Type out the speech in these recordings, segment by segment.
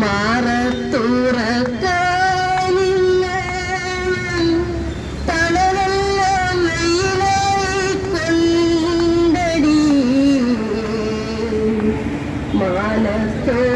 മാറത്തുറക്കാനില്ല. വെയിലായി കൊണ്ടടി മാനത്തോളം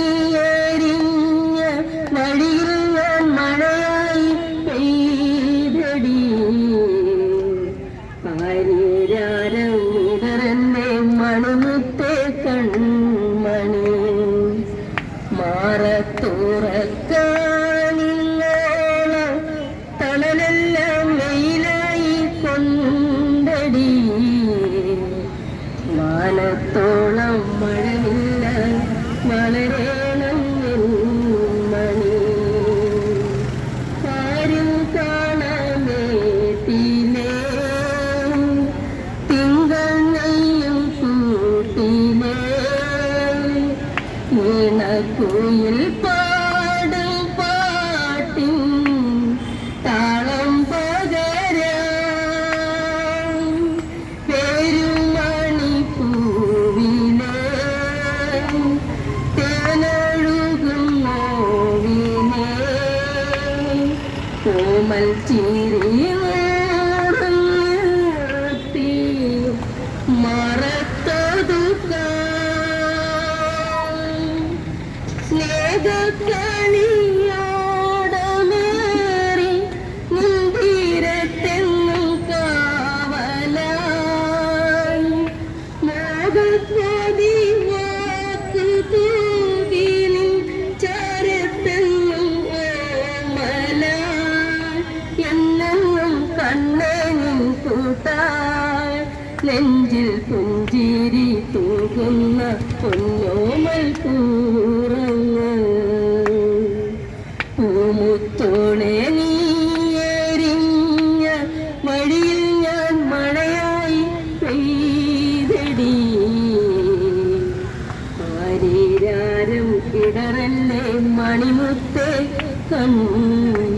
മാനത്തോളം മഴവില്ല വളരണം മണി. ആരും കാണാമേട്ടിലേ തിങ്കൾ നെയ്യും കൂട്ടിലേ ഇണക്കുയിൽ കോമൽ ചിരിയോർത്തി മറത്തതു സ്നേഹക്കണിയോടമേറി നിന്തിരത്തെന്നും കാവലായി എന്നെന്നും കണ്ണേ നെഞ്ചിൽ പുഞ്ചിരി തൂകുന്ന പൊന്നോമൽ പൂറങ്ങൾ. പൂമുത്തോളെ നീ എരിഞ്ഞ വഴിയിൽ ഞാൻ മഴയായി പെയ്തടി. ആരീരാരം കിടറല്ലേ മണിമുത്തേ കൺമണി